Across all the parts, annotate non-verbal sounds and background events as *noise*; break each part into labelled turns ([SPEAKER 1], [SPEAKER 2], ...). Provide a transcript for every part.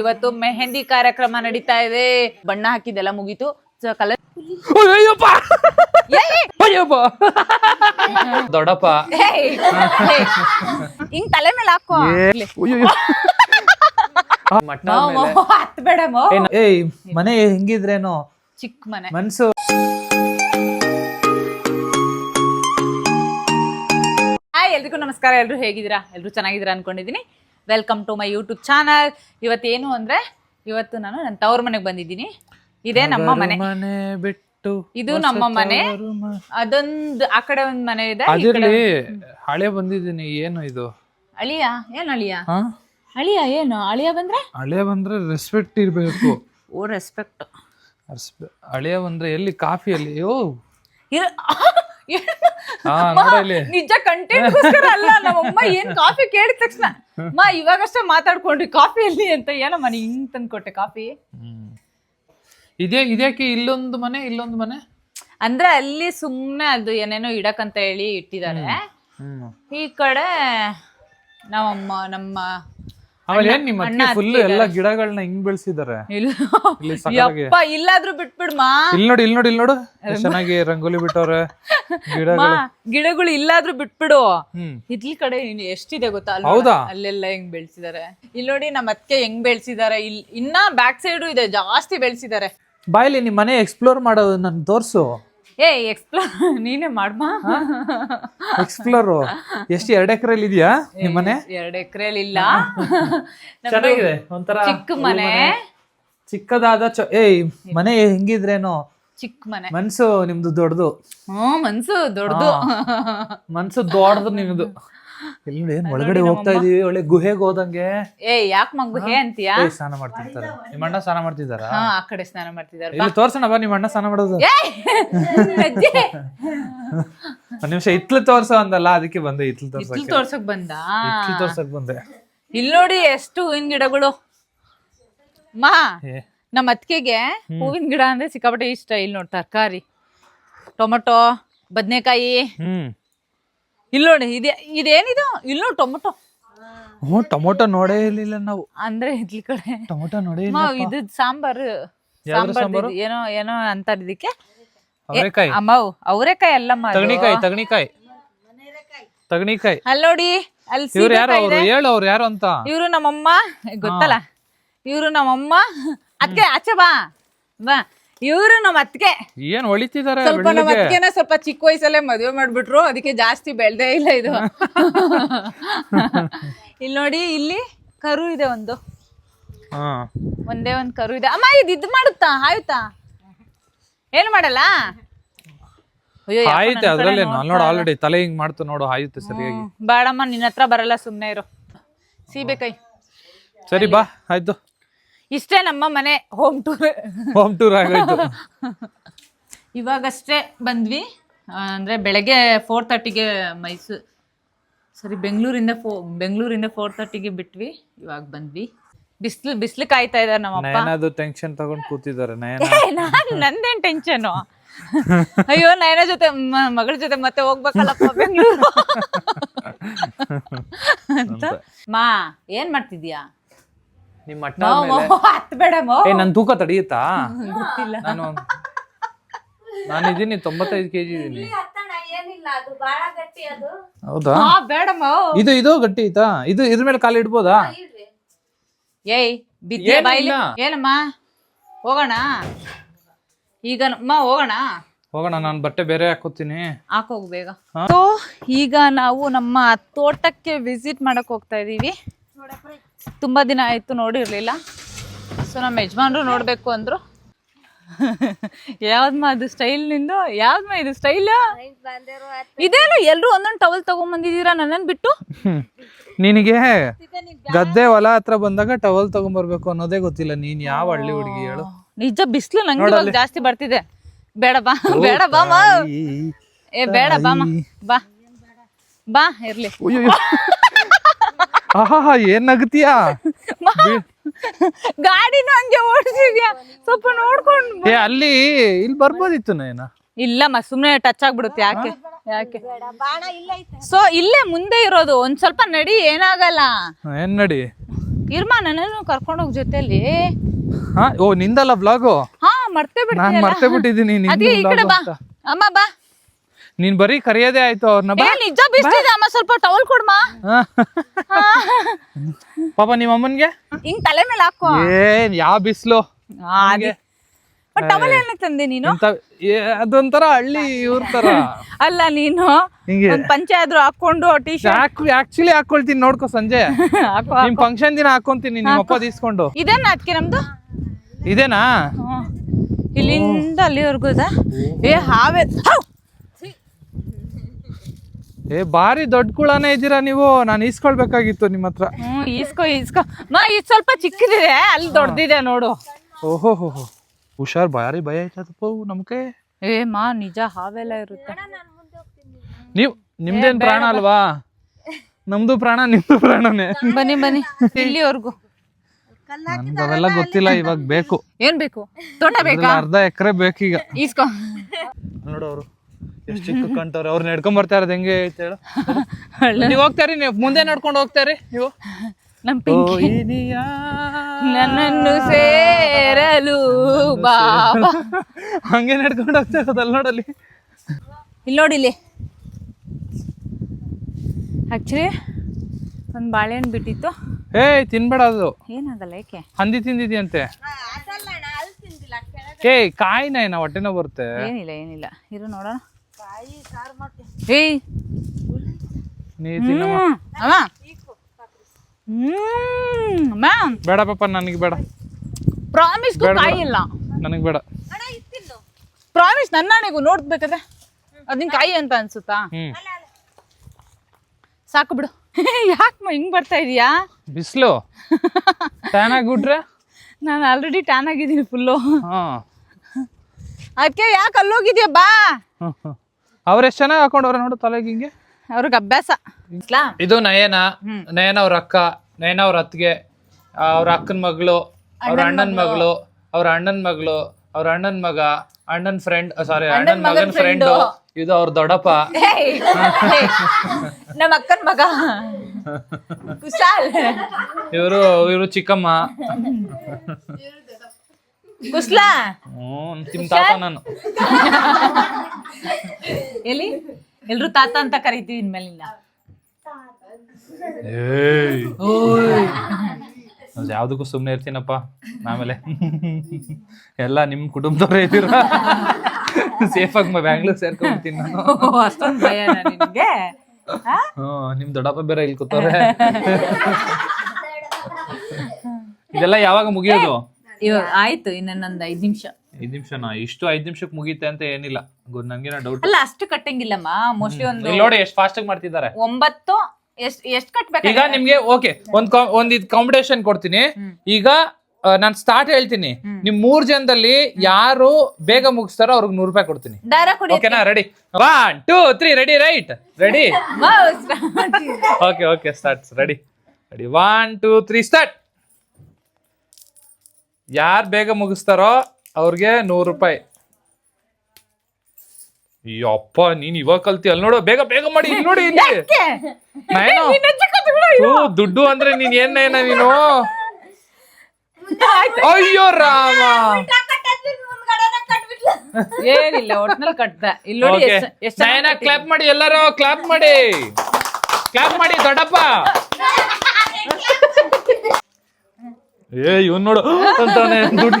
[SPEAKER 1] ಇವತ್ತು ಮೆಹಂದಿ ಕಾರ್ಯಕ್ರಮ ನಡೀತಾ ಇದೆ. ಬಣ್ಣ ಹಾಕಿದೆಲ್ಲ ಮುಗೀತು. ಕಲರ್
[SPEAKER 2] ಅಯ್ಯಪ್ಪ ಅಯ್ಯಪ್ಪ ದೊಡ್ಡಪ್ಪ.
[SPEAKER 1] ಹಿಂಗ್ ತಲೆ ಮೇಲೆ ಹಾಕೋ. *laughs*
[SPEAKER 2] ಮಟ್ಟ
[SPEAKER 1] ಹತ್ ಬೇಡ
[SPEAKER 2] ಏಯ್ ಮನೆ ಹೆಂಗಿದ್ರೇನು?
[SPEAKER 1] ಚಿಕ್ಕ ಮನೆ.
[SPEAKER 2] ಮನ್ಸು.
[SPEAKER 1] ಹಾಯ್ ಎಲ್ರಿಗೂ ನಮಸ್ಕಾರ. ಎಲ್ರು ಹೇಗಿದ್ದೀರಾ? ಎಲ್ರು ಚೆನ್ನಾಗಿದ್ದೀರಾ ಅನ್ಕೊಂಡಿದ್ದೀನಿ. Welcome to my YouTube channel ಇವತ್ತೇನು ಅಂದ್ರೆ ಇವತ್ತು ನಾನು ನನ್ನ ತವ್ರ ಮನೆಗೆ ಬಂದಿದ್ದೀನಿ. ಇದೇ ನಮ್ಮ ಮನೆ.
[SPEAKER 2] ಮನೆ ಬಿಟ್ಟು
[SPEAKER 1] ಇದು ನಮ್ಮ ಮನೆ. ಅದೊಂದು ಆ ಕಡೆ ಒಂದ್ ಮನೆ ಇದೆ ಈ ಕಡೆ
[SPEAKER 2] ಅದಿರ್ಲಿ ಹಳೆ ಬಂದಿದ್ದೀನಿ. ಏನು ಇದು?
[SPEAKER 1] ಅಳಿಯ? ಏನ್ ಅಳಿಯ?
[SPEAKER 2] ಹಾ?
[SPEAKER 1] ಅಳಿಯ ಏನು? ಅಳಿಯ ಬಂದ್ರೆ?
[SPEAKER 2] ಹಳೆ ಬಂದ್ರೆ ರೆಸ್ಪೆಕ್ಟ್ ಇರ್ಬೇಕು.
[SPEAKER 1] ಓ ರೆಸ್ಪೆಕ್ಟ್
[SPEAKER 2] ಅಳಿಯ ಹಳೆಯ ಬಂದ್ರೆ ಎಲ್ಲಿ? ಕಾಫಿ ಅಲ್ಲಿ ಓ
[SPEAKER 1] ಇರ ನಿಜ ಕಂಟೆಂಟ್ ಅಲ್ಲ ನಮ್ಮಮ್ಮ ಏನ್ ಕಾಫಿ ಕೇಳಿದ ತಕ್ಷಣ ಮಾ ಇವಾಗಷ್ಟೇ ಮಾತಾಡ್ಕೊಂಡ್ರಿ ಕಾಫಿ ಎಲ್ಲಿ ಅಂತ ಏನಮ್ಮ ನೀ ಹಿಂಗ್ ತಂದ್ಕೊಟ್ಟೆ ಕಾಫಿ?
[SPEAKER 2] ಹ್ಮ್. ಇದೇ ಇದ್ಯಾಕೆ ಇಲ್ಲೊಂದು ಮನೆ ಇಲ್ಲೊಂದು ಮನೆ?
[SPEAKER 1] ಅಂದ್ರೆ ಅಲ್ಲಿ ಸುಮ್ನೆ ಅದು ಏನೇನೋ ಇಡಕಂತ ಹೇಳಿ ಇಟ್ಟಿದ್ದಾರೆ.
[SPEAKER 2] ಹ್ಮ್.
[SPEAKER 1] ಈ ಕಡೆ ನಮ್ಮಮ್ಮ ನಮ್ಮ
[SPEAKER 2] ಆಮೇಲೆ ಏನ್ ನಿಮ್ಮ ಫುಲ್ ಎಲ್ಲ ಗಿಡಗಳನ್ನ ಹಿಂಗ್ ಬೆಳ್ಸಿದಾರೆ
[SPEAKER 1] ಇಲ್ಲ.
[SPEAKER 2] ಇಲ್ಲಿ ಸಖತ್ತಾಗಿ.
[SPEAKER 1] ಯಪ್ಪ ಇಲ್ಲಾದ್ರೂ ಬಿಟ್ಬಿಡ್ಮಾ?
[SPEAKER 2] ಇಲ್ಲಿ ನೋಡಿ ಇಲ್ಲಿ ನೋಡಿ ಇಲ್ಲಿ ನೋಡು. ಎಷ್ಟ್ ಚೆನ್ನಾಗಿ ರಂಗೋಲಿ ಬಿಟ್ಟವ್ರೆ.
[SPEAKER 1] ಮಾ ಗಿಡಗಳು ಇಲ್ಲಾದ್ರೂ ಬಿಟ್ಬಿಡು.
[SPEAKER 2] ಹ್ಮ್.
[SPEAKER 1] ಇದ್ಲಿ ಕಡೆ ಇನ್ ಎಷ್ಟಿದೆ ಗೊತ್ತಾ? ಅಲ್ಲಿ
[SPEAKER 2] ಹೌದಾ?
[SPEAKER 1] ಅಲ್ಲೆಲ್ಲ ಹೆಂಗ್ ಬೆಳ್ಸಿದಾರೆ ಇಲ್ಲಿ ನೋಡಿ ನಮ್ಮ ಅತ್ತೆ ಹೆಂಗ್ ಬೆಳ್ಸಿದಾರೆ ಇಲ್ ಇನ್ನ ಬ್ಯಾಕ್ ಸೈಡು ಇದೆ ಜಾಸ್ತಿ ಬೆಳ್ಸಿದಾರೆ
[SPEAKER 2] ಬಾಯಲ್ಲಿ ನಿಮ್ ಮನೆ ಎಕ್ಸ್ಪ್ಲೋರ್ ಮಾಡೋದು ನನ್ ತೋರ್ಸು.
[SPEAKER 1] ಏ ಎಕ್ಸ್ಪ್ಲೋರ್ *laughs* ನೀನೇ ಮಾಡ್ಮ
[SPEAKER 2] ಎಕ್ಸ್ಪ್ಲೋರ್ ಎಷ್ಟು ಎರಡು ಎಕರೆಲಿ ಇದೆಯಾ ನಿಮ್ ಮನೆ?
[SPEAKER 1] ಎರಡು ಎಕರೆಲಿ ಇಲ್ಲ. *laughs*
[SPEAKER 2] ಚೆನ್ನಾಗಿದೆ ಒಂಥರ
[SPEAKER 1] ಚಿಕ್ಕ ಮನೆ.
[SPEAKER 2] ಚಿಕ್ಕದಾದ ಚ- ಏಯ್ ಮನೆ ಹೆಂಗಿದ್ರೇನು?
[SPEAKER 1] ಚಿಕ್ಕ ಮನೆ.
[SPEAKER 2] ಮನ್ಸು ನಿಮ್ದು ದೊಡ್ಡದು.
[SPEAKER 1] ಹ್ಮ್ ಮನ್ಸು ದೊಡ್ಡದು.
[SPEAKER 2] ಮನ್ಸು ದೊಡ್ಡದು ನಿಮ್ದು. *laughs* ಇಲ್ಲಿ ಏನ್ ಒಳಗಡೆ ಹೋಗ್ತಾ ಇದೀವಿ? ಒಳ್ಳೆ ಗುಹೆಗೆ ಹೋದಂಗೆ.
[SPEAKER 1] ಏ ಯಾಕೆ ಮಗ ಗುಹೆ ಅಂತೀಯಾ?
[SPEAKER 2] ಸ್ನಾನ ಮಾಡ್ತಿರ್ತಾರೆ. ನಿಮ್ಮ ಅಣ್ಣ ಸ್ನಾನ ಮಾಡ್ತಿದ್ದಾರ?
[SPEAKER 1] ಹಾ ಆ ಕಡೆ ಸ್ನಾನ ಮಾಡ್ತಿದಾರ
[SPEAKER 2] ಇಲ್ಲಿ ತೋರ್ಸೋಣ ಬಾ ನಿಮ್ಮ ಅಣ್ಣ ಸ್ನಾನ ಮಾಡೋದು. ಒಂದ್ ನಿಮಿಷ ಇತ್ಲು ತೋರ್ಸೋ ಅಂದಲ್ಲ ಅದಕ್ಕೆ ಬಂದೆ ಇತ್ಲು ತೋರ್ಸಕ್ಕೆ
[SPEAKER 1] ಇದ್ಲು ತೋರ್ಸಕ್ ಬಂದ?
[SPEAKER 2] ಇತ್ಲು ತೋರ್ಸಕ್ ಬಂದೆ.
[SPEAKER 1] ಇಲ್ಲಿ ನೋಡಿ ಎಷ್ಟು ಹೂವಿನ ಗಿಡಗಳು. ಮಾ
[SPEAKER 2] ಏ,
[SPEAKER 1] ನಮ್ಮ ಅತ್ತಿಗೆಗೆ ಹೂವಿನ ಗಿಡ ಅಂದ್ರೆ ಸಿಕ್ಕಾಪಟ್ಟೆ ಇಷ್ಟ. ಇಲ್ಲಿ ನೋಡಿ ತರಕಾರಿ ಟೊಮೊಟೊ ಬದನೆಕಾಯಿ
[SPEAKER 2] ಹ್ಮ್.
[SPEAKER 1] ಇಲ್ಲಿ ನೋಡಿ ಇದೆ ಇದೇನಿದು? ಇಲ್ಲಿ ನೋಡಿ ಟೊಮೊಟೊ.
[SPEAKER 2] ಹ್ಞೂ ಟೊಮೊಟೊ ನೋಡೇ ಇರ್ಲಿಲ್ಲ ನಾವು.
[SPEAKER 1] ಅಂದ್ರೆ ಇದ್ಲಿ ಕಡೆ.
[SPEAKER 2] ಟೊಮೊಟೊ ನೋಡೇ ಇಲ್ಲ
[SPEAKER 1] ಇದು ಸಾಂಬಾರು ಸಾಂಬಾರ್? ಏನೋ ಏನೋ ಅಂತಾರೆ ಇದಕ್ಕೆ.
[SPEAKER 2] ಅವರೆಕಾಯಿ.
[SPEAKER 1] ಅಮ್ಮವು ಅವರೆಕಾಯಿ ಅಲ್ಲಮ್ಮ ಅದು.
[SPEAKER 2] ತಗಣಿಕಾಯಿ ತಗಣಿಕಾಯಿ ತಗಣಿಕಾಯಿ
[SPEAKER 1] ಅಲ್ ನೋಡಿ ಅಲ್ಲಿ
[SPEAKER 2] ಇವ್ರು ಯಾರು ಅವ್ರು. ಹೇಳು ಅವ್ರು ಯಾರು ಅಂತ.
[SPEAKER 1] ಇವರು ನಮ್ಮಮ್ಮ ಗೊತ್ತಲ್ಲ? ಇವರು ನಮ್ಮಮ್ಮ. ಅದಕ್ಕೆ ಆಚೆ ಬಾ. ಬಾ. ಇವ್ರು ನಮ್ಮ ಅತ್ತಿಗೆ.
[SPEAKER 2] ಏನ್ ಹೊಳಿತಿದಾರೆ
[SPEAKER 1] ಸ್ವಲ್ಪ ನಮ್ಮ
[SPEAKER 2] ಬೆಳ್ಳಿಗೆ
[SPEAKER 1] ಅತ್ತಿಗೆನ ಸ್ವಲ್ಪ ಚಿಕ್ಕ ವಯಸ್ಸಲ್ಲೇ ಮದುವೆ ಮಾಡ್ಬಿಟ್ರು. ಅದಕ್ಕೆ ಜಾಸ್ತಿ ಬೆಳ್ದೇ ಇಲ್ಲ ಇದು. *laughs* ಇಲ್ಲಿ ನೋಡಿ ಇಲ್ಲಿ ಕರು ಇದೆ ಒಂದು.
[SPEAKER 2] ಹಾ.
[SPEAKER 1] ಒಂದೇ ಒಂದ್ ಕರು ಇದೆ. ಅಮ್ಮ ಇದು ಇದ್ ಮಾಡುತ್ತಾ? ಆಯ್ತಾ? ಏನ್ ಮಾಡಲ್ಲ? ಅಯ್ಯೋ ಯಾಕೋ
[SPEAKER 2] ಆಯ್ತು
[SPEAKER 1] ನನ್ ಕಡೆ
[SPEAKER 2] ಅದ್ರಲ್ಲೇ
[SPEAKER 1] ನೋಡ್ತಾ
[SPEAKER 2] ನಾನು ನೋಡು ಆಲ್ರೆಡಿ ತಲೆ ಹಿಂಗ್ ಮಾಡ್ತು ನೋಡು ಸರಿಯಾಗಿ.
[SPEAKER 1] ಹ್ಮ್. ಬೇಡಮ್ಮ ನಿನ್ನ ಹತ್ರ ಬರಲ್ಲ ಸುಮ್ನೆ ಇರು. ಸೀಬೆಕಾಯಿ
[SPEAKER 2] ಸರಿ ಬಾ ಆಯ್ತು.
[SPEAKER 1] ಇಷ್ಟೇ ನಮ್ಮ ಮನೆ ಹೋಮ್ ಟೂರ್
[SPEAKER 2] ಹೋಮ್ ಟೂರ್ ಆಗೋಯ್ತು. *laughs*
[SPEAKER 1] ಇವಾಗಷ್ಟೇ ಬಂದ್ವಿ. ಆ, ಅಂದ್ರೆ ಬೆಳಗ್ಗೆ ಫೋರ್ ತರ್ಟಿಗೆ ಮೈಸೂರು ಸರಿ ಬೆಂಗಳೂರಿಂದ ಫೋ ಬೆಂಗಳೂರಿಂದ ಫೋರ್ ತರ್ಟಿಗೆ ಬಿಟ್ವಿ. ಇವಾಗ ಬಂದ್ವಿ. ಬಿಸ್ಲು ಬಿಸ್ಲು ಕಾಯ್ತಾ ಇದಾರೆ ನಮ್ಮಪ್ಪ.
[SPEAKER 2] ನಯನದು ಟೆನ್ಷನ್ ತಗೊಂಡ್ ಕೂತಿದ್ದಾರೆ ನಯನ. *laughs*
[SPEAKER 1] ಏ, ನಾನ್ ನಂದೇನ್ ಟೆನ್ಷನ್ ಅಯ್ಯೋ ನಯನ ಜೊತೆ ಮ- ಮಗಳ ಜೊತೆ ಮತ್ತೆ ಹೋಗ್ಬೇಕಲ್ಲಪ್ಪ ಬೆಂಗಳೂರು? *laughs* ಅಂತ. ಮಾ ಏನ್ ಮಾಡ್ತಿದ್ಯಾ
[SPEAKER 2] ನಿಮ್ಮ ಏ ನನ್ ತೂಕ ತಡೆಯುತ್ತಾ?
[SPEAKER 1] ಗೊತ್ತಿಲ್ಲ.
[SPEAKER 2] ನಾನು ನಾನು ಇದೀನಿ ತೊಂಬತ್ತೈದು ಕೆಜಿ ಇದೀನಿ. ಹೌದಾ?
[SPEAKER 1] ಬೇಡಮ್ಮ ಬೇಡ
[SPEAKER 2] ಇದು ಇದು ಗಟ್ಟಿ ಐತಾ ಇದು ಇದ್ರ ಮೇಲೆ ಕಾಲು ಇಡ್ಬೋದಾ?
[SPEAKER 1] ಏಯ್ ಬಿದ್ದೆ
[SPEAKER 2] ಏನಿಲ್ಲ.
[SPEAKER 1] ಏನಮ್ಮ? ಹೋಗೋಣ? ಈಗ ಅಮ್ಮ ಹೋಗೋಣ?
[SPEAKER 2] ಹೋಗೋಣ ನಾನು ಬಟ್ಟೆ ಬೇರೆ ಹಾಕೋತೀನಿ.
[SPEAKER 1] ಹಾಕೋಗ್ ಬೇಗ. ಸೊ ಈಗ ನಾವು ನಮ್ಮ ತೋಟಕ್ಕೆ ವಿಸಿಟ್ ಮಾಡಕ್ ಹೋಗ್ತಾ ಇದೀವಿ. ತುಂಬಾ ದಿನ ಆಯ್ತು ನೋಡಿರ್ಲಿಲ್ಲ. ಸೊ ನಮ್ಮ ಯಜಮಾನ್ರು ನೋಡಬೇಕು ಅಂದ್ರು. ಯಾವ್ದಮ್ಮ ಅದು ಸ್ಟೈಲ್ ನಿಂದು? ಯಾವ್ದಮ್ಮ ಇದು ಸ್ಟೈಲ್ ಇದೇನು ಎಲ್ಲರೂ ಒಂದೊಂದು ಟವಲ್ ತಗೊಂಬಂದಿದೀರಾ ನನ್ನನ್ನು ಬಿಟ್ಟು?
[SPEAKER 2] ನಿನಗೆ ಗದ್ದೆ ಹೊಲ ಹತ್ರ ಬಂದಾಗ ಟವಲ್ ತಗೊಂಬರ್ಬೇಕು ಅನ್ನೋದೇ ಗೊತ್ತಿಲ್ಲ. ನೀನ್ ಯಾವ ಹಳ್ಳಿ ಹುಡುಗಿ ಹೇಳು.
[SPEAKER 1] ನಿಜ ಬಿಸ್ಲು ನಂಗೆ ಇವಾಗ ಜಾಸ್ತಿ ಬರ್ತಿದೆ. ಬೇಡ ಬಾ ಬೇಡ ಬಾ ಮಾ. ಏ ಬೇಡ ಬಾ ಮಾ. ಬಾ ಬಾ ಇರ್ಲಿ
[SPEAKER 2] ಆಹಾ ಏನ್ ನಗತಿಯಾ? *laughs*
[SPEAKER 1] ಮಾ, ಗಾಡಿನೂ ಹಂಗೆ ಓಡಿಸಿದ್ಯಾ? ಸ್ವಲ್ಪ ನೋಡ್ಕೊಂಡು
[SPEAKER 2] ಏ ಅಲ್ಲಿ ಇಲ್ಲಿ ಬರ್ಬೋದಿತ್ತು ಇಲ್ಲ
[SPEAKER 1] ಮ ಸುಮ್ನೆ ಟಚ್ ಆಗ್ಬಿಡುತ್ತೆ ಯಾಕೆ? ಯಾಕೆ? ಸೊ ಇಲ್ಲೇ ಮುಂದೆ ಇರೋದು ಒಂದ್ ಸ್ವಲ್ಪ ನಡಿ ಏನಾಗಲ್ಲ.
[SPEAKER 2] ಏನ್ ನಡಿ?
[SPEAKER 1] ಇರ್ಮಾ ನನ್ನನ್ನು ಕರ್ಕೊಂಡೋಗ್ ಜೊತೆಲಿ
[SPEAKER 2] ಹಾ ಓ ನಿಂದಲ್ಲ ಬ್ಲಾಗು
[SPEAKER 1] ಹಾ ಮರ್ತೇ
[SPEAKER 2] ನಾನ್
[SPEAKER 1] ಬಿಡ್ತೀನಿ
[SPEAKER 2] ಮರ್ತೇ ಬಿಟ್ಟಿದ್ದೀನಿ ನಿಂದು
[SPEAKER 1] ಅದೇ ಈ ಕಡೆ ಬಾ. ಅಮ್ಮ ಬಾ.
[SPEAKER 2] ನೀನ್ ಬರೀ ಕರೆಯೋದೇ ಆಯ್ತು ಅವ್ರನ್ನ
[SPEAKER 1] ಏ ನಿಜ ಬಿಸ್ತಿದೆ ಅಮ್ಮ ಸ್ವಲ್ಪ ಟವಲ್ ಕೊಡ್ಮ?
[SPEAKER 2] ಪಾಪ ನಿಮ್ಮ ಅಮ್ಮನ್ಗೆ?
[SPEAKER 1] ಹಿಂಗ್ ತಲೆ ಮೇಲೆ ಹಾಕೋ
[SPEAKER 2] ಏನ್ ಯಾವ ಬಿಸ್ಲು?
[SPEAKER 1] ಟವಲ್ ಎಲ್ಲ ತಂದೆ ನೀನು?
[SPEAKER 2] ಇಂತ ಏ, ಅದೊಂಥರ ಹಳ್ಳಿ ಇವ್ರ ತರ. *laughs*
[SPEAKER 1] ಅಲ್ಲ ನೀನು
[SPEAKER 2] ಹಿಂಗೆ.
[SPEAKER 1] ಒಂದ್ ಪಂಚೆ ಆದ್ರೂ ಹಾಕೊಂಡು ಟಿ ಶರ್ಟ್
[SPEAKER 2] ಆಕ್ಚುಲಿ ಹಾಕೊಳ್ತೀನಿ ನೋಡ್ಕೊ ಸಂಜೆ. *laughs*
[SPEAKER 1] ಹಾಕೋ
[SPEAKER 2] ನಿಮ್ ಫಂಕ್ಷನ್ ದಿನ ಹಾಕೊಂತೀನಿ ನಿಮ್ಮ ಅಪ್ಪ ಇಸ್ಕೊಂಡು
[SPEAKER 1] ಇದೇನ ಅದಕ್ಕೆ ನಮ್ದು?
[SPEAKER 2] ಇದೇನಾ?
[SPEAKER 1] ಹ್ಮ್. ಇಲ್ಲಿಂದ ಅಲ್ಲಿವರೆಗೂ ಇದೆ. ಏ ಹಾವೇ ಹೌ!
[SPEAKER 2] ಏ ಬಾರಿ ದೊಡ್ಡ ಕುಳಾನೇ ಇದ್ದೀರಾ ನೀವು? ನಾನು ಈಸ್ಕೊಳ್ಬೇಕಾಗಿತ್ತು ನಿಮ್ಮ ಹತ್ರ.
[SPEAKER 1] ಈಸ್ಕೋ ಈಸ್ಕೋ. ನಾ ಮಾ ಇದು ಸ್ವಲ್ಪ ಚಿಕ್ಕದಿದೆ. ಅಲ್ಲಿ ದೊಡ್ಡದಿದೆ ನೋಡು.
[SPEAKER 2] ಓಹೋ ಹೋ ಹೋ ಹುಷಾರ್ ಬಾರಿ ಭಯ ಆಯ್ತದಪ್ಪ ನಮ್ಗೆ
[SPEAKER 1] ಏ ಮಾ ನಿಜ ಹಾವೆಲ್ಲ ಇರುತ್ತೆ.
[SPEAKER 2] ನೀವು ನಿಮ್ದೇನ್ ಪ್ರಾಣ ಅಲ್ವಾ? ನಮ್ದು ಪ್ರಾಣ ನಿಮ್ದು ಪ್ರಾಣನೇ.
[SPEAKER 1] ಬನ್ನಿ ಬನ್ನಿ. ಇಲ್ಲಿವರೆಗೂ.
[SPEAKER 2] ನನ್ಗೆ ಅವೆಲ್ಲ ಗೊತ್ತಿಲ್ಲ ಇವಾಗ ಬೇಕು.
[SPEAKER 1] ಏನ್ ಬೇಕು? ತೋಟ ಬೇಕಾ?
[SPEAKER 2] ಅರ್ಧ ಎಕರೆ ಬೇಕೀಗ.
[SPEAKER 1] ಈಸ್ಕೋ.
[SPEAKER 2] ನೋಡು ಅವರು. ಎಷ್ಟು ಚಿಕ್ಕ ಕಂಟವ್ರೆ ಅವ್ರು ನಡ್ಕೊಂಡ್ ಬರ್ತಾ ಇರೋದು ಹೆಂಗೆ ಐತೆ ಹೇಳು? ನೀವು ಹೋಗ್ತಾರಿ ನೀವು ಮುಂದೆ ನಡ್ಕೊಂಡು ಹೋಗ್ತಾರಿ ನೀವು.
[SPEAKER 1] ನಮ್ ಪಿಂಕಿ. ನನ್ನನ್ನು ಸೇರಲು ಬಾಬಾ
[SPEAKER 2] ಹಂಗೆ ನಡ್ಕೊಂಡು ಹೋಗ್ತಾ ಇರೋದಲ್ಲ ನೋಡಲ್ಲಿ.
[SPEAKER 1] ಇಲ್ಲಿ ನೋಡಿ ಇಲ್ಲಿ. ಆಕ್ಚುಲಿ ಒಂದು ಬಾಳೆಹಣ್ಣು ಬಿಟ್ಟಿತ್ತು.
[SPEAKER 2] ಏಯ್ ತಿನ್ಬೇಡ ಅದು.
[SPEAKER 1] ಏನಾಗಲ್ಲ ಏಕೆ?
[SPEAKER 2] ಹಂದಿ ತಿಂದಿದ್ಯಂತೆ. ಏಯ್ ಕಾಯಿನ ಏನ ನೋವು ಬರುತ್ತೆ.
[SPEAKER 1] ಏನಿಲ್ಲ ಏನಿಲ್ಲ. ಇರು ನೋಡೋಣ. ಏಯ್.
[SPEAKER 2] ನೀ ತಿನ್ನಮ್ಮ.
[SPEAKER 1] ಹ್ಮ್. ಮ್ಯಾಮ್
[SPEAKER 2] ಬೇಡ ಪಾಪ ನನಗೆ ಬೇಡ.
[SPEAKER 1] ಪ್ರಾಮಿಸ್ ಕಾಯಿ ಇಲ್ಲ.
[SPEAKER 2] ನನಗೆ ಬೇಡ.
[SPEAKER 1] ಪ್ರಾಮಿಸ್ ನನ್ನ ಹಣೆಗೂ ನೋಡ್ಬೇಕಾದ್ರೆ ಅದಿನ್ ಕಾಯಿ ಅಂತ ಅನ್ಸುತ್ತಾ?
[SPEAKER 2] ಹ್ಮ್.
[SPEAKER 1] ಸಾಕು ಬಿಡು. *laughs* ಯಾಕಮ್ಮ ಹಿಂಗ್ ಬರ್ತಾ ಇದೀಯಾ?
[SPEAKER 2] ಬಿಸ್ಲು. *laughs* ಟ್ಯಾನ್ ಆಗ್ಬಿಟ್ರೆ
[SPEAKER 1] ನಾನು ಆಲ್ರೆಡಿ ಟ್ಯಾನ್ ಆಗಿದ್ದೀನಿ ಫುಲ್ಲು
[SPEAKER 2] ಹಾ.
[SPEAKER 1] ಅದಕ್ಕೆ ಯಾಕೆ ಅಲ್ಲೋಗಿದ್ಯಾ? ಬಾ.
[SPEAKER 2] ಅವ್ರು ಎಷ್ಟು ಚೆನ್ನಾಗಿ ಹಾಕೊಂಡವ್ರೆ ನೋಡು ತಲೆಗೆ ಹಿಂಗೆ?
[SPEAKER 1] ಅವ್ರಿಗೆ ಅಭ್ಯಾಸ.
[SPEAKER 2] ಇದು ನಯನ. ನಯನ ಅವ್ರ ಅಕ್ಕ. ನಯನ ಅವ್ರ ಅತ್ತಿಗೆ. ಅವ್ರ ಅಕ್ಕನ ಮಗಳು. ಅವ್ರ ಅಣ್ಣನ ಮಗಳು. ಅವ್ರ ಅಣ್ಣನ ಮಗಳು. ಅವ್ರ ಅಣ್ಣನ ಮಗ. ಅಣ್ಣನ ಫ್ರೆಂಡ್ ಸಾರಿ ಅಣ್ಣನ ಮಗನ ಫ್ರೆಂಡ್ ಇದು ಅವ್ರ ದೊಡ್ಡಪ್ಪ. *laughs*
[SPEAKER 1] ನಮ್ಮ ಅಕ್ಕನ ಮಗ. ಕುಶಾಲ್.
[SPEAKER 2] ಇವರು ಇವರು ಚಿಕ್ಕಮ್ಮ.
[SPEAKER 1] ಕುಸ್ಲಾ
[SPEAKER 2] ಹ್ಮ್ ತಿಮ್ ತಾತ ನಾನು.
[SPEAKER 1] ಎಲ್ಲಿ? ಎಲ್ರು ತಾತ ಅಂತ ಕರಿತೀವಿ ಇನ್ಮೇಲಿಂದ.
[SPEAKER 2] ಏಯ್. ಅದ್ ಯಾವ್ದಕ್ಕೂ ಸುಮ್ನೆ ಇರ್ತೀನಪ್ಪ ಆಮೇಲೆ ಎಲ್ಲ ನಿಮ್ ಕುಟುಂಬದವ್ರೇ ಇದ್ದೀರ? ಸೇಫ್ ಆಗಿ ಬ್ಯಾಂಗ್ಳೂರ್ ಸೇರ್ಕೊಂಡ್ಬಿಡ್ತೀನಿ ನಾನು.
[SPEAKER 1] ಅಷ್ಟೊಂದು ಭಯ?
[SPEAKER 2] ಹ್ಮ್ ನಿಮ್ ದೊಡ್ಡಪ್ಪ ಬೇರೆ ಇಲ್ಲಿ ಕೂತವ್ರೆ. ಇದೆಲ್ಲ ಯಾವಾಗ ಮುಗಿಯೋದು?
[SPEAKER 1] ಇವಾಗ ಆಯ್ತು ಇನ್ನೊಂದು ಐದ್ ನಿಮಿಷ.
[SPEAKER 2] ಐದ್ ನಿಮಿಷನಾ? ಇಷ್ಟು ಐದ್ ನಿಮಿಷಕ್ಕೆ ಮುಗೀತೆ ಅಂತ ಏನಿಲ್ಲ. ಗೊ- ನಂಗೇನೋ ಡೌಟ್
[SPEAKER 1] ಅಲ್ಲ ಅಷ್ಟು ಕಟ್ಟಂಗಿಲ್ಲಮ್ಮ. ಮೋಸ್ಟ್ಲಿ ಒಂದು
[SPEAKER 2] ನೋಡಿ ಎಷ್ಟು ಫಾಸ್ಟ್ ಆಗಿ ಮಾಡ್ತಿದ್ದಾರೆ.
[SPEAKER 1] ಒಂಬತ್ತು ಎಷ್ಟ್ ಎಷ್ಟ್ ಕಟ್ಬೇಕು
[SPEAKER 2] ಈಗ ನಿಮ್ಗೆ ಓಕೆ ಒಂದ್ ಕಾ- ಒಂದ್ ಇದ್ ಕಾಂಪಿಟೇಷನ್ ಕೊಡ್ತೀನಿ. ಈಗ ನಾನು ಸ್ಟಾರ್ಟ್ ಹೇಳ್ತೀನಿ. ನಿಮ್ ಮೂರ್ ಜನದಲ್ಲಿ ಯಾರು ಬೇಗ ಮುಗಿಸ್ತಾರೋ ಅವ್ರಿಗೆ ನೂರು ರೂಪಾಯಿ ಕೊಡ್ತೀನಿ.
[SPEAKER 1] ದಾರ ಕೊಡಿ
[SPEAKER 2] ಓಕೆನಾ? Ready one two three ready right ready okay okay start ready ready one two three start ಯಾರು ಬೇಗ ಮುಗಿಸ್ತಾರೋ ಅವ್ರಿಗೆ ನೂರು ರೂಪಾಯಿ. ಅಪ್ಪ ನೀನ್ ಇವಾಗ ಕಲ್ತಿ. ಅಲ್ಲಿ ನೋಡು ಬೇಗ ಬೇಗ ಮಾಡಿ. ಇಲ್ಲಿ ನೋಡಿ ಇಲ್ಲಿ. ದುಡ್ಡು ಅಂದ್ರೆ ನೀನ್ ಏನ್ ನೀನು? ಅಯ್ಯೋ ರಾಮ.
[SPEAKER 1] ಏನಿಲ್ಲ ಒಟ್ನಲ್ಲಿ ಕಟ್ದ. ಇಲ್ಲಿ ನೋಡಿ
[SPEAKER 2] ಓಕೆ
[SPEAKER 1] ಎಷ್ಟ್- ಎಷ್ಟ್
[SPEAKER 2] ನಯನ ಕ್ಲಾಪ್ ಮಾಡಿ ಎಲ್ಲರೂ ಕ್ಲಾಪ್ ಮಾಡಿ. ಕ್ಲಾಪ್ ಮಾಡಿ ದೊಡ್ಡಪ್ಪ. ಏ ಇವನ್ ನೋಡು. ಅಂತಾನೆ ದುಡ್ಡು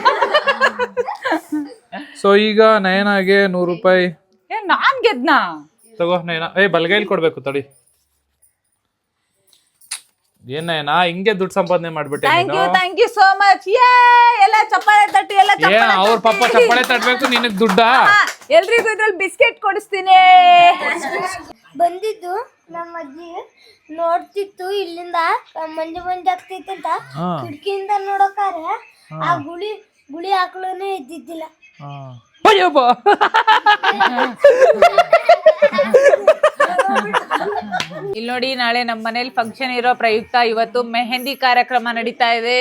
[SPEAKER 2] ಸೊ ಈಗ ನಯನಾಗೆ ನೂರು ರೂಪಾಯಿ.
[SPEAKER 1] ಏ, ನಾನ್ ಗೆದ್ನಾ?
[SPEAKER 2] ತಗೋ ನಯನ. ಏ ಬಲಗೈಲಿ ಕೊಡ್ಬೇಕು ತಡಿ. ಏನ್ ನಯನ ಹಿಂಗೆ ದುಡ್ಡು ಸಂಪಾದನೆ ಮಾಡ್ಬಿಟ್ಟೆ
[SPEAKER 1] ಥ್ಯಾಂಕ್
[SPEAKER 2] ನೀನು?
[SPEAKER 1] You thank you so much ಏ ಎಲ್ಲ ಚಪ್ಪಾಳೆ ತಟ್ಟಿ ಎಲ್ಲ
[SPEAKER 2] ಏ
[SPEAKER 1] ಚಪ್ಪಾಳೆ
[SPEAKER 2] ಅವ್ರ ಪಾಪ
[SPEAKER 1] ತಟ್ಟಿ.
[SPEAKER 2] ಚಪ್ಪಾಳೆ ತಟ್ಬೇಕು ನಿನಗ್ ದುಡ್ಡಾ?
[SPEAKER 1] ಹಾ, ಎಲ್ರಿಗೂ ಇದ್ರಲ್ಲಿ ಬಿಸ್ಕೆಟ್ ಕೊಡಿಸ್ತೀನಿ.
[SPEAKER 3] ಬಂದಿದ್ದು ನಮ್ಮ ಅಜ್ಜಿ ನೋಡ್ತಿತ್ತು ಇಲ್ಲಿಂದ ಮಂಜು ಮಂಜು ಆಗ್ತೈತೆ ಅಂತ.
[SPEAKER 2] ಹಾ.
[SPEAKER 3] ಕಿಟಕಿಯಿಂದ ನೋಡೋಕಾರೆ ಆ ಗುಳಿ ಗುಳಿ ಹಾಕ್ಲೂನೇ ಇದ್ದಿದ್ದಿಲ್ಲ.
[SPEAKER 2] ಅಯ್ಯಪ್ಪ *laughs*
[SPEAKER 1] ಇಲ್ಲಿ ನೋಡಿ ನಾಳೆ ನಮ್ಮ ಮನೇಲಿ ಫಂಕ್ಷನ್ ಇರೋ ಪ್ರಯುಕ್ತ ಇವತ್ತು ಮೆಹಂದಿ ಕಾರ್ಯಕ್ರಮ ನಡೀತಾ ಇದೆ.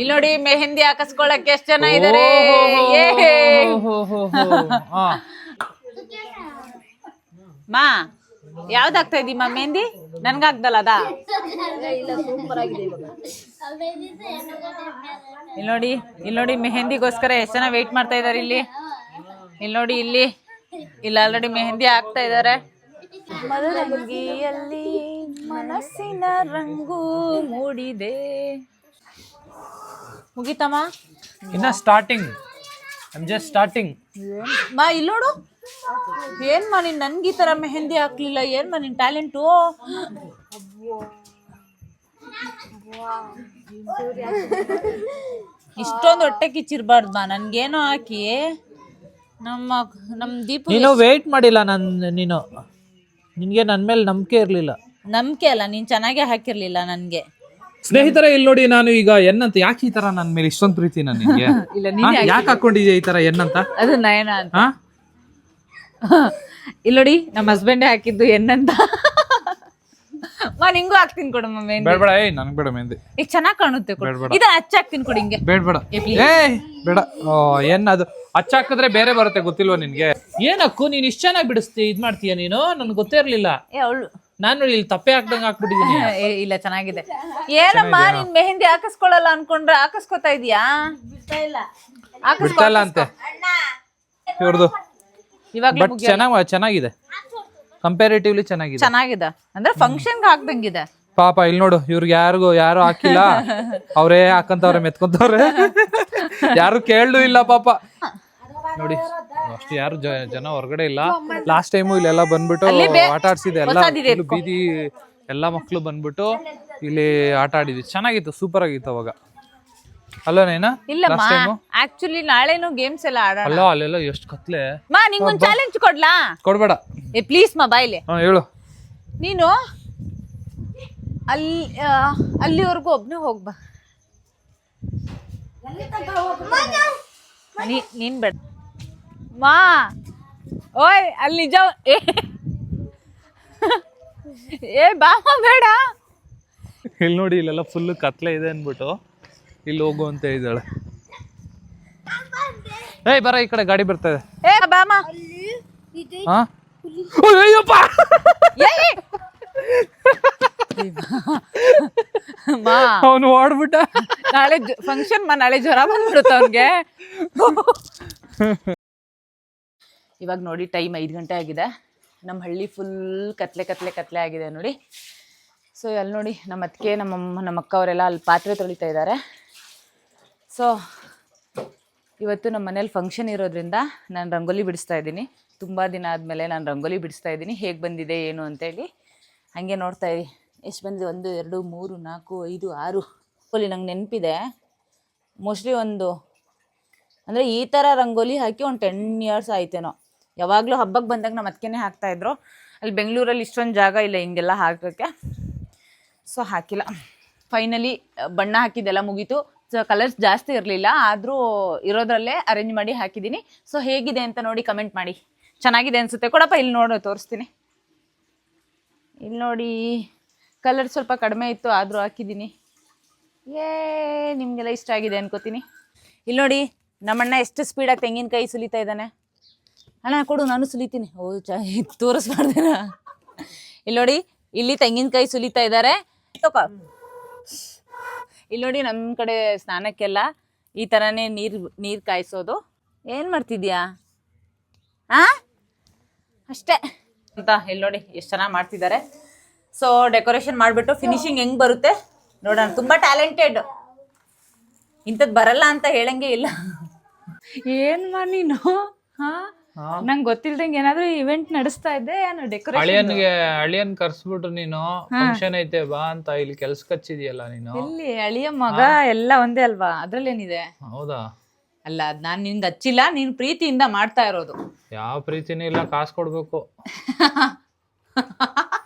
[SPEAKER 1] ಇಲ್ಲಿ ನೋಡಿ ಮೆಹಂದಿ ಹಾಕಿಸ್ಕೊಳಕ್ಕೆ ಎಷ್ಟ್ ಜನ ಇದಾರೆ. ಮಾ ಯಾವ್ದು ಹಾಕ್ತಾ ಇದೀಮ್ಮ ಮೆಹಂದಿ? ನನ್ಗಾಗ್ದಲ್ಲ ಅದಾ? ಇಲ್ಲಿ ನೋಡಿ ಇಲ್ಲಿ ನೋಡಿ ಮೆಹಂದಿಗೋಸ್ಕರ ಎಷ್ಟು ಜನ ವೇಟ್ ಮಾಡ್ತಾ ಇದಾರೆ ಇಲ್ಲಿ? ಇಲ್ಲಿ ನೋಡಿ ಇಲ್ಲಿ ಇಲ್ಲ ಆಲ್ರೆಡಿ ಮೆಹಂದಿ ಹಾಕ್ತಾ ಇದಾರೆ. ಮದರಂಗಿಯಲ್ಲಿ ಮನಸ್ಸಿನ ರಂಗು ಮೂಡಿದೆ. ಮುಗಿತಮ್ಮ?
[SPEAKER 2] ಇನ್ನ ಸ್ಟಾರ್ಟಿಂಗ್ ಐಮ್ ಜಸ್ಟ್ ಸ್ಟಾರ್ಟಿಂಗ್
[SPEAKER 1] ಮಾ ಇಲ್ಲಿ ನೋಡು. ಏನ್ ಮಾ ನೀನ್ ನನ್ಗೆ ಈ ತರ ಮೆಹಂದಿ ಹಾಕ್ಲಿಲ್ಲ ಏನ್ ಮಾ ನಿನ್ ಟ್ಯಾಲೆಂಟು ಇಷ್ಟೊಂದು ಹೊಟ್ಟೆ ಕಿಚ್ಚಿರ್ಬಾರ್ದು ಮಾ ನನ್ಗೇನೋ ಹಾಕಿ. ನಮ್ಮ ನಮ್ ದೀಪ
[SPEAKER 2] ನೀನು ವೇಟ್ ಮಾಡಿಲ್ಲ ನಾನು ನೀನು. ನಿನ್ಗೆ ನನ್ ಮೇಲೆ ನಂಬಿಕೆ ಇರ್ಲಿಲ್ಲ.
[SPEAKER 1] ನಂಬಿಕೆ ಅಲ್ಲ ನೀನ್ ಚೆನ್ನಾಗೆ ಹಾಕಿರ್ಲಿಲ್ಲ ನನ್ಗೆ.
[SPEAKER 2] ಸ್ನೇಹಿತರೆ ಇಲ್ಲಿ ನೋಡಿ ನಾನು ಈಗ ಎನ್ನಂತ ಯಾಕೆ ಈ ತರ ನನ್ ಮೇಲೆ ಇಷ್ಟೊಂದು ಪ್ರೀತಿ ನನಗೆ? *laughs*
[SPEAKER 1] ಇಲ್ಲ ನೀನ್
[SPEAKER 2] ಯಾಕೆ ಹಾಕೊಂಡಿದ್ಯಾ ಈ ತರ ಎನ್ನಂತ
[SPEAKER 1] ಅದು ನಯನ ಅಂತ.
[SPEAKER 2] ಹಾ? *laughs*
[SPEAKER 1] ಇಲ್ಲಿ ನೋಡಿ ನಮ್ಮ ಹಸ್ಬೆಂಡೇ ಹಾಕಿದ್ದು ಎನ್ನಂತ *laughs* ಮಾ ನಿಂಗೂ ಹಾಕ್ತೀನಿ ಕೊಡು ಮೆಹಂದಿ.
[SPEAKER 2] ಬೇಡ ಬೇಡ ಏಯ್ ನನಗೆ ಬೇಡ ಮೆಹಂದಿ.
[SPEAKER 1] ಈಗ ಚೆನ್ನಾಗಿ ಕಾಣುತ್ತೆ ಕೊಡು.
[SPEAKER 2] ಬೇಡ, ಬೇಡ.
[SPEAKER 1] ಇದನ್ನ ಹಚ್ಚಾಕ್ತೀನಿ ಕೊಡಿ ಹಿಂಗೆ.
[SPEAKER 2] ಬೇಡ ಬೇಡ ಏಯ್ ಬೇಡ. ಓ, ಏನ್ ಅದು ಹಚ್ಚಾಕಿದ್ರೆ ಬೇರೆ ಬರುತ್ತೆ ಗೊತ್ತಿಲ್ವಾ ನಿನ್ಗೆ? ಏನಕ್ಕು ನೀನ್ ಇಷ್ಟ ಚೆನ್ನಾಗಿ ಬಿಡಿಸ್ತಿ ಇದ್ ಮಾಡ್ತೀಯ ನೀನು? ನನ್ಗೆ ಗೊತ್ತೇ ಇರ್ಲಿಲ್ಲ.
[SPEAKER 1] ಏ ಅವಳು.
[SPEAKER 2] ನಾನು ನೋಡಿ ಇಲ್ಲಿ ತಪ್ಪೆ ಹಾಕ್ದಂಗ್ ಹಾಕ್ಬಿಟ್ಟಿದೀನಿ
[SPEAKER 1] ಏ, ಇಲ್ಲ ಚೆನ್ನಾಗಿದೆ. ಏನಮ್ಮ ನೀನ್ ಮೆಹಂದಿ ಹಾಕಿಸ್ಕೊಳ್ಳಲ್ಲ ಅನ್ಕೊಂಡ್ರೆ ಹಾಕಿಸ್ಕೊತಾ ಇದೀಯಾ?
[SPEAKER 2] ಬಿಡ್ತಾ ಇಲ್ಲ. ಅಂತೆ. ಇವ್ರದ್ದು
[SPEAKER 1] ಇವಾಗ
[SPEAKER 2] ಬಟ್ ಚೆನ್ನಾಗ್ ಚೆನ್ನಾಗಿದೆ. ಕಂಪ್ಯಾರಿಟಿವ್ಲಿ ಚೆನ್ನಾಗಿದೆ.
[SPEAKER 1] ಚೆನ್ನಾಗಿದೆ. ಅಂದ್ರೆ ಫಂಕ್ಷನ್ ಹಾಕ್ದಂಗಿದೆ
[SPEAKER 2] ಪಾಪ ಇಲ್ಲಿ ನೋಡು ಇವ್ರಿಗೆ ಯಾರಿಗೂ ಯಾರು ಹಾಕಿಲ್ಲ. *laughs* ಅವರೇ ಹಾಕಂತವ್ರೆ ಮೆತ್ಕೊಂತವ್ರೆ. *laughs* ಯಾರು ಕೇಳಲು ಇಲ್ಲ ಪಾಪ. ನೋಡಿ ಅಷ್ಟು ಯಾರು ಜ- ಜನ ಹೊರಗಡೆ ಇಲ್ಲ. ಲಾಸ್ಟ್ ಟೈಮು ಇಲ್ಲೆಲ್ಲ ಬಂದ್ಬಿಟ್ಟು ಆಟ ಆಡ್ಸಿದೆ ಎಲ್ಲ. full ಬೀದಿ ಎಲ್ಲಾ ಮಕ್ಕಳು ಬಂದ್ಬಿಟ್ಟು ಇಲ್ಲಿ ಆಟ ಆಡಿದ್ವಿ. ಚೆನ್ನಾಗಿತ್ತು ಸೂಪರ್ ಆಗಿತ್ತು ಅವಾಗ. ಅಲ್ಲೋ ನೈನಾ? ಟೈಮು
[SPEAKER 1] ಆಕ್ಚುಲಿ ನಾಳೆನು ಗೇಮ್ಸ್ ಎಲ್ಲ ಆಡೋಣ.
[SPEAKER 2] ಅಲ್ಲೋ ಅಲ್ಲೆಲ್ಲ ಎಷ್ಟು ಕತ್ಲೆ?
[SPEAKER 1] ಮಾ ನಿಂಗೊಂದ್ ಚಾಲೆಂಜ್ ಕೊಡ್ಲಾ?
[SPEAKER 2] ಕೊಡ್ಬೇಡ.
[SPEAKER 1] ಏ ಪ್ಲೀಸ್ ಮಾ ಬಾಯ್ಲೆ
[SPEAKER 2] ಹಾ ಹೇಳು.
[SPEAKER 1] ನೀನು ಅಲ್ಲಿ ಅಲ್ಲಿವರೆಗೂ ಒಬ್ನೇ ಹೋಗ್ಬಾ ನೀ ನೀನ್ ಬೇಡ. ಮಾ ಓಯ್ ಅಲ್ಲಿ ನಿಜ ಏ. ಬಾ ಬೇಡ.
[SPEAKER 2] ಇಲ್ಲಿ ನೋಡಿ ಇಲ್ಲೆಲ್ಲ ಫುಲ್ ಕತ್ಲೆ ಇದೆ ಅನ್ಬಿಟ್ಟು ಇಲ್ಲಿ ಹೋಗು ಅಂತ ಇದ್ದಾಳೆ. ಏಯ್ ಬರ ಈ ಕಡೆ ಗಾಡಿ ಬರ್ತಾ ಇದೆ.
[SPEAKER 1] ಏ ಬಾಮ
[SPEAKER 2] ಹಾ? ಅಯ್ಯಪ್ಪ!
[SPEAKER 1] ಏ ಮಾ.
[SPEAKER 2] ಅವನು ಓಡ್ಬಿಟ್ಟ.
[SPEAKER 1] ನಾಳೆ ಫಂಕ್ಷನ್ ಮಾ ನಾಳೆ ಜ್ವರ ಬಂದ್ಬಿಡುತ್ತೆ ಅವನ್ಗೆ. ಇವಾಗ ನೋಡಿ ಟೈಮ್ ಐದು ಗಂಟೆ ಆಗಿದೆ. ನಮ್ಮ ಹಳ್ಳಿ ಫುಲ್ ಕತ್ಲೆ ಕತ್ಲೆ ಕತ್ಲೆ ಆಗಿದೆ ನೋಡಿ. ಸೊ ಅಲ್ಲಿ ನೋಡಿ ನಮ್ಮ ಅತ್ತಿಗೆ ನಮ್ಮಮ್ಮ ನಮ್ಮ ಅಕ್ಕ ಅವರೆಲ್ಲ ಅಲ್ಲಿ ಪಾತ್ರೆ ತೊಳಿತಾ ಇದ್ದಾರೆ. ಸೊ ಇವತ್ತು ನಮ್ಮ ಮನೇಲಿ ಫಂಕ್ಷನ್ ಇರೋದ್ರಿಂದ ನಾನು ರಂಗೋಲಿ ಬಿಡಿಸ್ತಾ ಇದ್ದೀನಿ. ತುಂಬ ದಿನ ಆದಮೇಲೆ ನಾನು ರಂಗೋಲಿ ಬಿಡಿಸ್ತಾ ಇದ್ದೀನಿ. ಹೇಗೆ ಬಂದಿದೆ, ಏನು ಅಂತೇಳಿ ಹಾಗೆ ನೋಡ್ತಾ ಇದ್ದೀನಿ ಎಷ್ಟು ಬಂದಿದೆ? ಒಂದು, ಎರಡು, ಮೂರು, ನಾಲ್ಕು, ಐದು, ಆರು. ರಂಗೋಲಿ ನಂಗೆ ನೆನಪಿದೆ. ಮೋಸ್ಟ್ಲಿ ಒಂದು, ಅಂದರೆ ಈ ಥರ ರಂಗೋಲಿ ಹಾಕಿ ಒಂದು ಟೆನ್ ಇಯರ್ಸ್ ಆಯ್ತೇನೋ. ಯಾವಾಗಲೂ ಹಬ್ಬಕ್ಕೆ ಬಂದಾಗ ನಮ್ಮ ಅದಕ್ಕೇ ಹಾಕ್ತಾಯಿದ್ರು ಅಲ್ಲಿ ಬೆಂಗಳೂರಲ್ಲಿ ಇಷ್ಟೊಂದು ಜಾಗ ಇಲ್ಲ ಹಿಂಗೆಲ್ಲ ಹಾಕೋಕ್ಕೆ ಸೊ ಹಾಕಿಲ್ಲ. ಫೈನಲಿ ಬಣ್ಣ ಹಾಕಿದ್ದೆಲ್ಲ ಮುಗೀತು. ಕಲರ್ಸ್ ಜಾಸ್ತಿ ಇರಲಿಲ್ಲ, ಆದರೂ ಇರೋದ್ರಲ್ಲೇ ಅರೇಂಜ್ ಮಾಡಿ ಹಾಕಿದ್ದೀನಿ ಸೊ ಹೇಗಿದೆ ಅಂತ ನೋಡಿ ಕಮೆಂಟ್ ಮಾಡಿ. ಚೆನ್ನಾಗಿದೆ ಅನಿಸುತ್ತೆ. ಕೊಡಪ್ಪ, ಇಲ್ಲಿ ನೋಡು, ತೋರಿಸ್ತೀನಿ. ಇಲ್ಲಿ ನೋಡಿ ಕಲರ್ ಸ್ವಲ್ಪ ಕಡಿಮೆ ಇತ್ತು, ಆದರೂ ಹಾಕಿದ್ದೀನಿ ಏ, ನಿಮಗೆಲ್ಲ ಇಷ್ಟ ಆಗಿದೆ ಅನ್ಕೋತೀನಿ. ಇಲ್ಲಿ ನೋಡಿ, ನಮ್ಮಣ್ಣ ಎಷ್ಟು ಸ್ಪೀಡಾಗಿ ತೆಂಗಿನಕಾಯಿ ಸುಲಿತಾ ಇದ್ದಾನೆ. ಅಣ್ಣ, ಕೊಡು, ನಾನು ಸುಲಿತೀನಿ. ಓ, ಚ, ತೋರಿಸ್ಬಾರ್ದೇನ? ಇಲ್ಲಿ ನೋಡಿ, ಇಲ್ಲಿ ತೆಂಗಿನಕಾಯಿ ಸುಲಿತಾ ಇದ್ದಾರೆ. ತಗೋ ಇಲ್ಲಿ ನೋಡಿ ನಮ್ಮ ಕಡೆ ಸ್ನಾನಕ್ಕೆಲ್ಲ ಈ ಥರನೇ ನೀರು ನೀರು ಕಾಯಿಸೋದು. ಏನು ಮಾಡ್ತಿದ್ಯಾ? ಆ? ಅಷ್ಟೇ. ಅಂತ ಇಲ್ಲಿ ನೋಡಿ ಎಷ್ಟು ಚೆನ್ನಾಗಿ ಮಾಡ್ತಿದ್ದಾರೆ. ಸೊ ಡೆಕೋರೇಷನ್ ಮಾಡಿಬಿಟ್ಟು ಫಿನಿಶಿಂಗ್ ಹೆಂಗೆ ಬರುತ್ತೆ? ನೋಡೋಣ. ತುಂಬ ಟ್ಯಾಲೆಂಟೆಡ್ ಇಂಥದ್ದು ಬರಲ್ಲ ಅಂತ ಹೇಳಂಗೆ ಇಲ್ಲ. ಏನು ಮಾ ನೀನು? ಹಾ? ನಂಗೆ ಗೊತ್ತಿಲ್ದಂಗೆ ಏನಾದ್ರೂ ಇವೆಂಟ್ ನಡೆಸ್ತಾ ಇದ್ದೆ ಡೆಕೋರೇಷನ್
[SPEAKER 2] ಅಳಿಯನ್ಗೆ ಅಳಿಯನ್ ಕರ್ಸ್ಬಿಟ್ರು ನೀನು ಫಂಕ್ಷನ್ ಐತೆ ಬಾ ಅಂತ ಇಲ್ಲಿ ಕೆಲ್ಸ ಕಚ್ಚಿದ್ಯಲ್ಲ ನೀನು?
[SPEAKER 1] ಇಲ್ಲಿ ಅಳಿಯ ಮಗ ಎಲ್ಲ ಒಂದೇ ಅಲ್ವಾ? ಅದ್ರಲ್ಲೇನಿದೆ?
[SPEAKER 2] ಹೌದಾ?
[SPEAKER 1] ಅಲ್ಲ ಅದ್ ನಾನ್ ನಿನ್ಗೆ ಹಚ್ಚಿಲ್ಲ ನೀನ್ ಪ್ರೀತಿಯಿಂದ ಮಾಡ್ತಾ ಇರೋದು.
[SPEAKER 2] ಯಾವ ಪ್ರೀತಿನೂ ಇಲ್ಲ ಕಾಸು ಕೊಡ್ಬೇಕು. *laughs*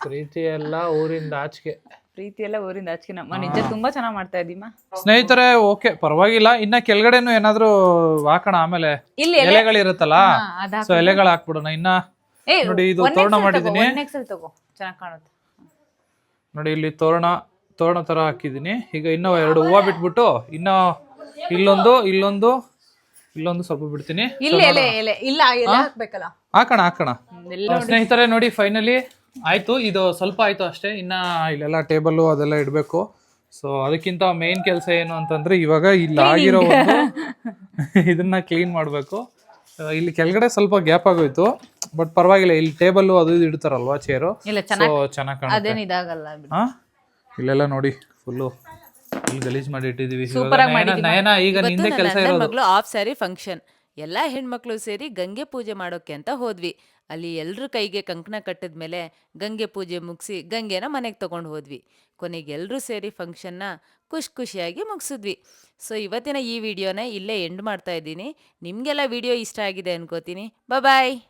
[SPEAKER 2] ಪ್ರೀತಿ ಎಲ್ಲ ಊರಿಂದ ಆಚೆಗೆ.
[SPEAKER 1] ಪ್ರೀತಿ ಎಲ್ಲ ಊರಿಂದ. ಆಚೆ ನಮ್ಮ ನಿಜ ತುಂಬಾ ಚೆನ್ನಾಗ್ ಮಾಡ್ತಾ ಇದೀಮ
[SPEAKER 2] ಸ್ನೇಹಿತರೆ ಓಕೆ ಪರವಾಗಿಲ್ಲ. ಇನ್ನ ಕೆಳಗಡೆನು ಏನಾದ್ರೂ ಹಾಕೋಣ ಆಮೇಲೆ
[SPEAKER 1] ಇಲ್ಲಿ ಎಲೆ
[SPEAKER 2] ಎಲೆಗಳಿರುತ್ತಲ್ಲ?
[SPEAKER 1] ಹಾ, ಅದ್ ಹಾಕು.
[SPEAKER 2] ಸೊ ಎಲೆಗಳು ಹಾಕ್ಬಿಡೋಣ. ಇನ್ನ
[SPEAKER 1] ಏ
[SPEAKER 2] ನೋಡಿ ಇದು ತೋರಣ ಮಾಡಿದೀನಿ
[SPEAKER 1] ತಗೋ ಚೆನ್ನಾಗಿ ಕಾಣುತ್ತೆ.
[SPEAKER 2] ನೋಡಿ ಇಲ್ಲಿ ತೋರಣ ತೋರಣ ತರ ಹಾಕಿದೀನಿ ಈಗ ಇನ್ನೂ ಎರಡು ಹೂವ ಬಿಟ್ಬಿಟ್ಟು ಇನ್ನ ಇಲ್ಲೊಂದು ಇಲ್ಲೊಂದು ಇಲ್ಲೊಂದು ಸ್ವಲ್ಪ ಬಿಡ್ತೀನಿ.
[SPEAKER 1] ಇಲ್ಲಿ ಎಲೆ ಎಲೆ. ಇಲ್ಲ ಎಲೆ ಹಾಕ್ಬೇಕಲ್ಲ?
[SPEAKER 2] ಹಾಕೋಣ ಹಾಕೋಣ.
[SPEAKER 1] ಎಲ್ಲ
[SPEAKER 2] ಸ್ನೇಹಿತರೆ ನೋಡಿ ಫೈನಲಿ ಆಯ್ತು ಇದು ಸ್ವಲ್ಪ ಆಯ್ತು ಅಷ್ಟೇ. ಇನ್ನ ಇಲ್ಲೆಲ್ಲ ಟೇಬಲ್ ಅದೆಲ್ಲ ಇಡಬೇಕು. ಸೊ ಅದಕ್ಕಿಂತ ಮೇನ್ ಕೆಲಸ ಏನು ಅಂತಂದ್ರೆ ಇವಾಗ ಇಲ್ಲಿ ಆಗಿರೋ ಒಂದು *laughs* ಇದನ್ನ ಕ್ಲೀನ್ ಮಾಡಬೇಕು. ಇಲ್ಲಿ ಕೆಳಗಡೆ ಸ್ವಲ್ಪ ಗ್ಯಾಪ್ ಆಗೋಯ್ತು. ಬಟ್ ಪರವಾಗಿಲ್ಲ ಇಲ್ಲಿ ಟೇಬಲ್ ಅದು ಇದು ಇಡ್ತಾರಲ್ವಾ ಚೇರು ಸೊ
[SPEAKER 1] ಚೆನ್ನಾಗಿ
[SPEAKER 2] ಕಾಣುತ್ತೆ. ಇಲ್ಲೆಲ್ಲ ನೋಡಿ ಫುಲ್ಲು ಇಲ್ಲಿ ಗಲೀಜ್ ಮಾಡಿ ಇಟ್ಟಿದೀವಿ.
[SPEAKER 1] ಸೂಪರ್ ಆಗಿ
[SPEAKER 2] ನಯನ- ಈಗ ನಿಂದೆ ಕೆಲಸ ಇರೋದು.
[SPEAKER 4] ಆಫ್ ಸ್ಯಾರಿ ಫಂಕ್ಷನ್ ಎಲ್ಲ ಹೆಣ್ಮಕ್ಳು ಸೇರಿ ಗಂಗೆ ಪೂಜೆ ಮಾಡೋಕ್ಕೆ ಅಂತ ಹೋದ್ವಿ. ಅಲ್ಲಿ ಎಲ್ಲರ ಕೈಗೆ ಕಂಕಣ ಕಟ್ಟಿದ್ಮೇಲೆ ಗಂಗೆ ಪೂಜೆ ಮುಗಿಸಿ ಗಂಗೆನ ಮನೆಗೆ ತಗೊಂಡು ಹೋದ್ವಿ. ಕೊನೆಗೆ ಎಲ್ಲರೂ ಸೇರಿ ಫಂಕ್ಷನ್ನ ಖುಷಿ ಖುಷಿಯಾಗಿ ಮುಗಿಸಿದ್ವಿ. ಸೊ ಇವತ್ತಿನ ಈ ವಿಡಿಯೋನ ಇಲ್ಲೇ ಎಂಡ್ ಮಾಡ್ತಾ ಇದ್ದೀನಿ. ನಿಮಗೆಲ್ಲ ವಿಡಿಯೋ ಇಷ್ಟ ಆಗಿದೆ ಅನ್ಕೋತೀನಿ. ಬಾಯ್